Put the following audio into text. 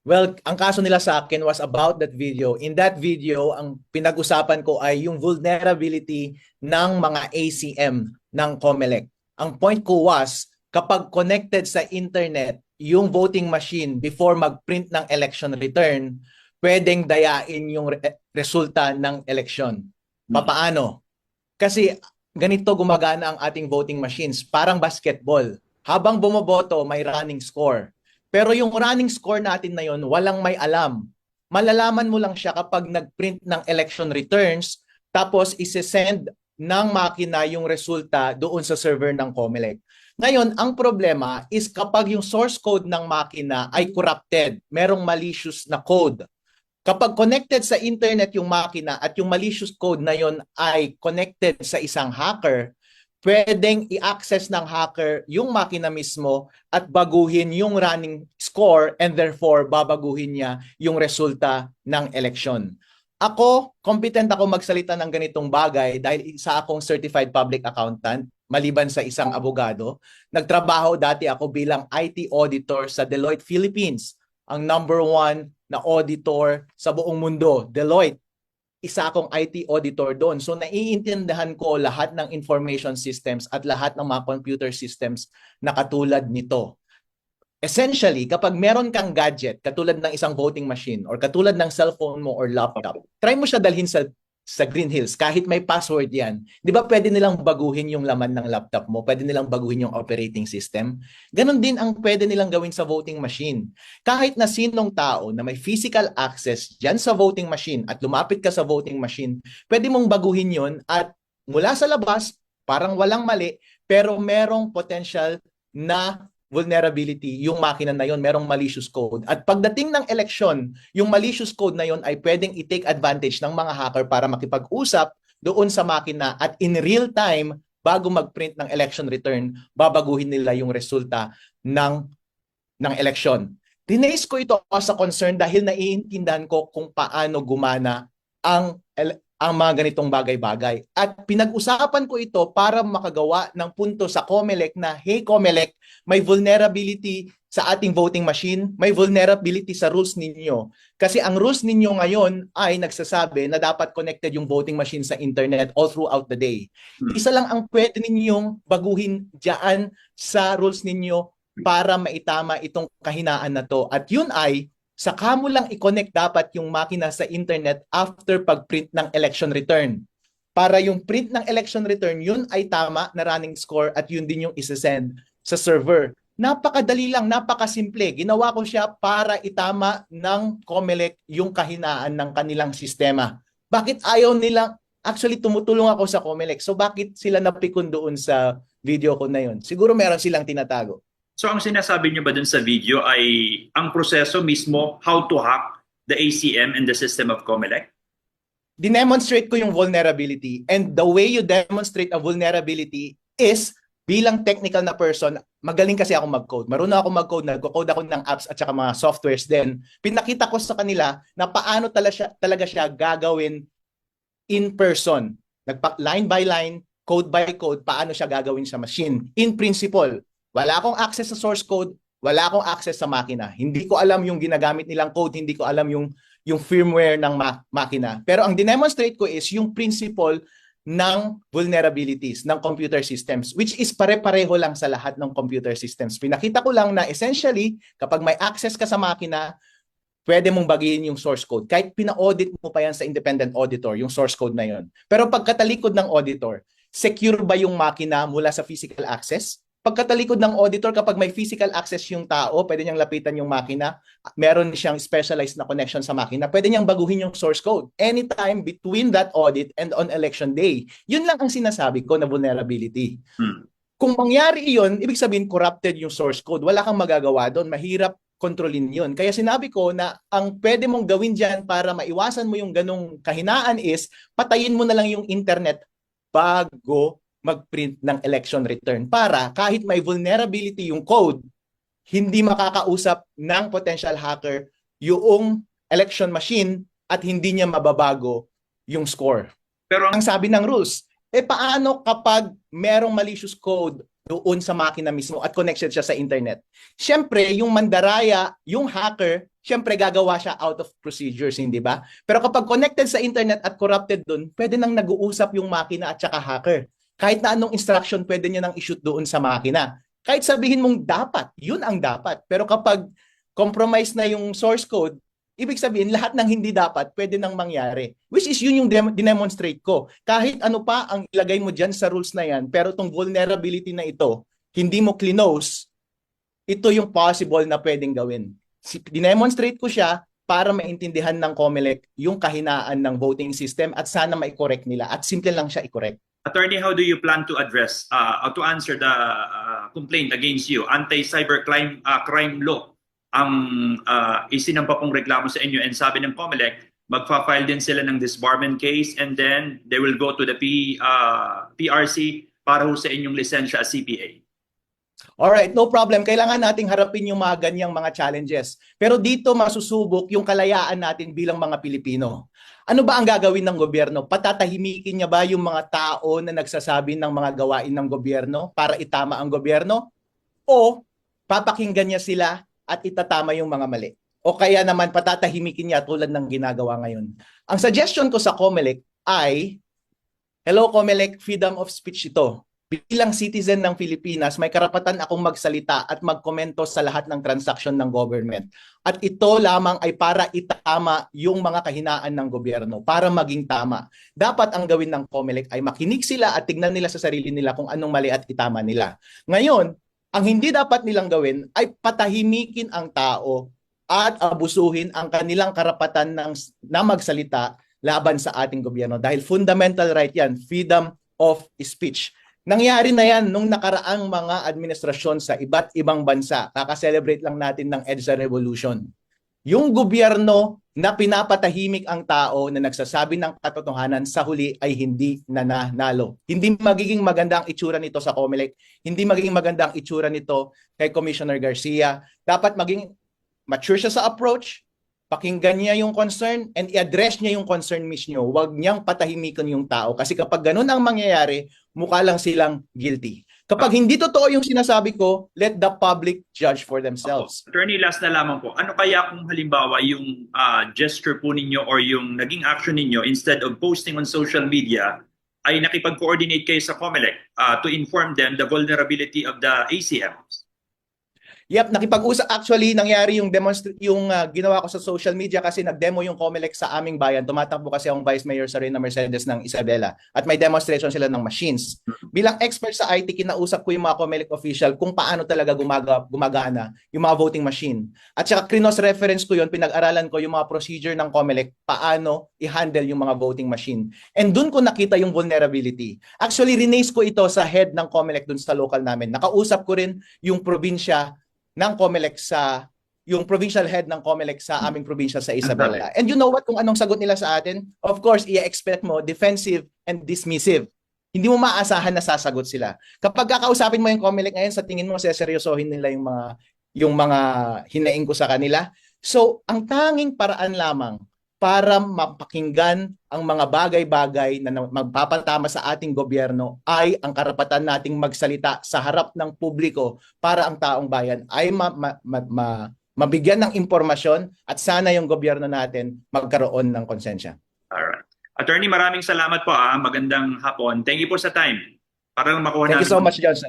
Well, ang kaso nila sa akin was about that video. In that video, ang pinag-usapan ko ay yung vulnerability ng mga ACM ng COMELEC. Ang point ko was, kapag connected sa internet yung voting machine before mag-print ng election return, pwedeng dayain yung re- resulta ng election. Papaano? Kasi ganito gumagana ang ating voting machines, parang basketball. Habang bumoboto, may running score. Pero yung running score natin na yon, walang may alam. Malalaman mo lang siya kapag nag-print ng election returns, tapos isi-send ng makina yung resulta doon sa server ng COMELEC. Ngayon, ang problema is kapag yung source code ng makina ay corrupted, merong malicious na code. Kapag connected sa internet yung makina at yung malicious code na yon ay connected sa isang hacker, pwedeng i-access ng hacker yung makina mismo at baguhin yung running score and therefore babaguhin niya yung resulta ng election. Ako, competent ako magsalita ng ganitong bagay dahil isa akong certified public accountant maliban sa isang abogado. Nagtrabaho dati ako bilang IT auditor sa Deloitte Philippines, ang number one na auditor sa buong mundo, Deloitte isa akong IT auditor doon. So naiintindihan ko lahat ng information systems at lahat ng mga computer systems na katulad nito. Essentially, kapag meron kang gadget, katulad ng isang voting machine or katulad ng cellphone mo or laptop, try mo siya dalhin sa sa Green Hills, kahit may password yan, di ba pwede nilang baguhin yung laman ng laptop mo? Pwede nilang baguhin yung operating system? Ganon din ang pwede nilang gawin sa voting machine. Kahit na sinong tao na may physical access dyan sa voting machine at lumapit ka sa voting machine, pwede mong baguhin yon at mula sa labas, parang walang mali, pero merong potential na vulnerability, yung makina na yon merong malicious code. At pagdating ng election, yung malicious code na yon ay pwedeng i-take advantage ng mga hacker para makipag-usap doon sa makina at in real time, bago mag-print ng election return, babaguhin nila yung resulta ng, ng election. Dinays ko ito as a concern dahil naiintindihan ko kung paano gumana ang ang mga ganitong bagay-bagay. At pinag-usapan ko ito para makagawa ng punto sa COMELEC na, hey COMELEC, may vulnerability sa ating voting machine, may vulnerability sa rules ninyo. Kasi ang rules ninyo ngayon ay nagsasabi na dapat connected yung voting machine sa internet all throughout the day. Hmm. Isa lang ang pwede ninyong baguhin diyan sa rules ninyo para maitama itong kahinaan na to. At yun ay saka mo lang i-connect dapat yung makina sa internet after pag-print ng election return. Para yung print ng election return, yun ay tama na running score at yun din yung isa-send sa server. Napakadali lang, napakasimple. Ginawa ko siya para itama ng COMELEC yung kahinaan ng kanilang sistema. Bakit ayaw nila? Actually, tumutulong ako sa COMELEC. So bakit sila napikon doon sa video ko na yun? Siguro meron silang tinatago. So ang sinasabi niyo ba dun sa video ay ang proseso mismo how to hack the ACM and the system of COMELEC? Dinemonstrate ko yung vulnerability and the way you demonstrate a vulnerability is bilang technical na person, magaling kasi ako mag-code. Marunong ako mag-code, nagko-code ako ng apps at saka mga softwares din. Pinakita ko sa kanila na paano talaga siya, talaga siya gagawin in person. Nagpa line by line, code by code, paano siya gagawin sa machine. In principle, wala akong access sa source code, wala akong access sa makina. Hindi ko alam yung ginagamit nilang code, hindi ko alam yung yung firmware ng ma- makina. Pero ang dinemonstrate ko is yung principle ng vulnerabilities ng computer systems which is pare-pareho lang sa lahat ng computer systems. Pinakita ko lang na essentially kapag may access ka sa makina, pwede mong bagihin yung source code. Kahit pina-audit mo pa yan sa independent auditor, yung source code na yon. Pero pagkatalikod ng auditor, secure ba yung makina mula sa physical access? Pagkatalikod ng auditor, kapag may physical access yung tao, pwede niyang lapitan yung makina, meron siyang specialized na connection sa makina, pwede niyang baguhin yung source code anytime between that audit and on election day. Yun lang ang sinasabi ko na vulnerability. Hmm. Kung mangyari iyon, ibig sabihin corrupted yung source code. Wala kang magagawa doon. Mahirap kontrolin yun. Kaya sinabi ko na ang pwede mong gawin dyan para maiwasan mo yung ganong kahinaan is patayin mo na lang yung internet bago mag-print ng election return para kahit may vulnerability yung code, hindi makakausap ng potential hacker yung election machine at hindi niya mababago yung score. Pero ang sabi ng rules, eh paano kapag merong malicious code doon sa makina mismo at connected siya sa internet. Siyempre, yung mandaraya, yung hacker, siyempre gagawa siya out of procedures, hindi ba? Pero kapag connected sa internet at corrupted doon, pwede nang nag-uusap yung makina at saka hacker. Kahit na anong instruction, pwede niya nang i-shoot doon sa makina. Kahit sabihin mong dapat, yun ang dapat. Pero kapag compromise na yung source code, ibig sabihin lahat ng hindi dapat pwede nang mangyari. Which is yun yung dem- dinemonstrate ko. Kahit ano pa ang ilagay mo dyan sa rules na yan, pero tong vulnerability na ito, hindi mo clinose, ito yung possible na pwedeng gawin. Dinemonstrate ko siya para maintindihan ng COMELEC yung kahinaan ng voting system at sana mai-correct nila at simple lang siya i-correct. Attorney, how do you plan to address uh, to answer the uh, complaint against you? Anti-cybercrime uh, crime law ang uh, isinampa pong reklamo sa inyo and sabi ng COMELEC, magfa-file din sila ng disbarment case and then they will go to the P, uh, PRC para ho sa inyong lisensya as CPA. Alright, no problem. Kailangan nating harapin yung mga ganyang mga challenges. Pero dito masusubok yung kalayaan natin bilang mga Pilipino. Ano ba ang gagawin ng gobyerno? Patatahimikin niya ba yung mga tao na nagsasabi ng mga gawain ng gobyerno para itama ang gobyerno? O papakinggan niya sila at itatama yung mga mali? O kaya naman patatahimikin niya tulad ng ginagawa ngayon? Ang suggestion ko sa COMELEC ay, Hello COMELEC, freedom of speech ito bilang citizen ng Pilipinas, may karapatan akong magsalita at magkomento sa lahat ng transaksyon ng government. At ito lamang ay para itama yung mga kahinaan ng gobyerno, para maging tama. Dapat ang gawin ng COMELEC ay makinig sila at tignan nila sa sarili nila kung anong mali at itama nila. Ngayon, ang hindi dapat nilang gawin ay patahimikin ang tao at abusuhin ang kanilang karapatan ng, na magsalita laban sa ating gobyerno. Dahil fundamental right yan, freedom of speech. Nangyari na yan nung nakaraang mga administrasyon sa iba't ibang bansa. Kaka-celebrate lang natin ng EDSA Revolution. Yung gobyerno na pinapatahimik ang tao na nagsasabi ng katotohanan sa huli ay hindi nananalo. Hindi magiging maganda ang itsura nito sa COMELEC. Hindi magiging maganda ang itsura nito kay Commissioner Garcia. Dapat maging mature siya sa approach, pakinggan niya yung concern and i-address niya yung concern mismo. Huwag niyang patahimikan yung tao. Kasi kapag ganun ang mangyayari, mukha lang silang guilty. Kapag hindi totoo yung sinasabi ko, let the public judge for themselves. Attorney, last na lamang po. Ano kaya kung halimbawa yung uh, gesture po ninyo or yung naging action ninyo instead of posting on social media ay nakipag-coordinate kayo sa COMELEC uh, to inform them the vulnerability of the ACMs? Yep, nakipag-usap actually nangyari yung demonstra- yung uh, ginawa ko sa social media kasi nag-demo yung COMELEC sa aming bayan. Tumatakbo kasi akong Vice Mayor Sarina Mercedes ng Isabela at may demonstration sila ng machines. Bilang expert sa IT, kinausap ko yung mga COMELEC official kung paano talaga gumaga, gumagana yung mga voting machine. At saka krinos reference ko yon pinag-aralan ko yung mga procedure ng COMELEC paano i-handle yung mga voting machine. And dun ko nakita yung vulnerability. Actually, rinaise ko ito sa head ng COMELEC dun sa local namin. Nakausap ko rin yung probinsya ng COMELEC sa yung provincial head ng COMELEC sa aming probinsya sa Isabela. And you know what kung anong sagot nila sa atin? Of course, i-expect mo defensive and dismissive. Hindi mo maasahan na sasagot sila. Kapag kakausapin mo yung COMELEC ngayon, sa tingin mo seseryosohin nila yung mga yung mga hinaing ko sa kanila. So, ang tanging paraan lamang para mapakinggan ang mga bagay-bagay na magpapatama sa ating gobyerno ay ang karapatan nating magsalita sa harap ng publiko para ang taong bayan ay ma- ma- ma- ma- mabigyan ng impormasyon at sana yung gobyerno natin magkaroon ng konsensya. Alright. Attorney, maraming salamat po. Ah. Magandang hapon. Thank you po sa time. Para makuha Thank you so much, Johnson.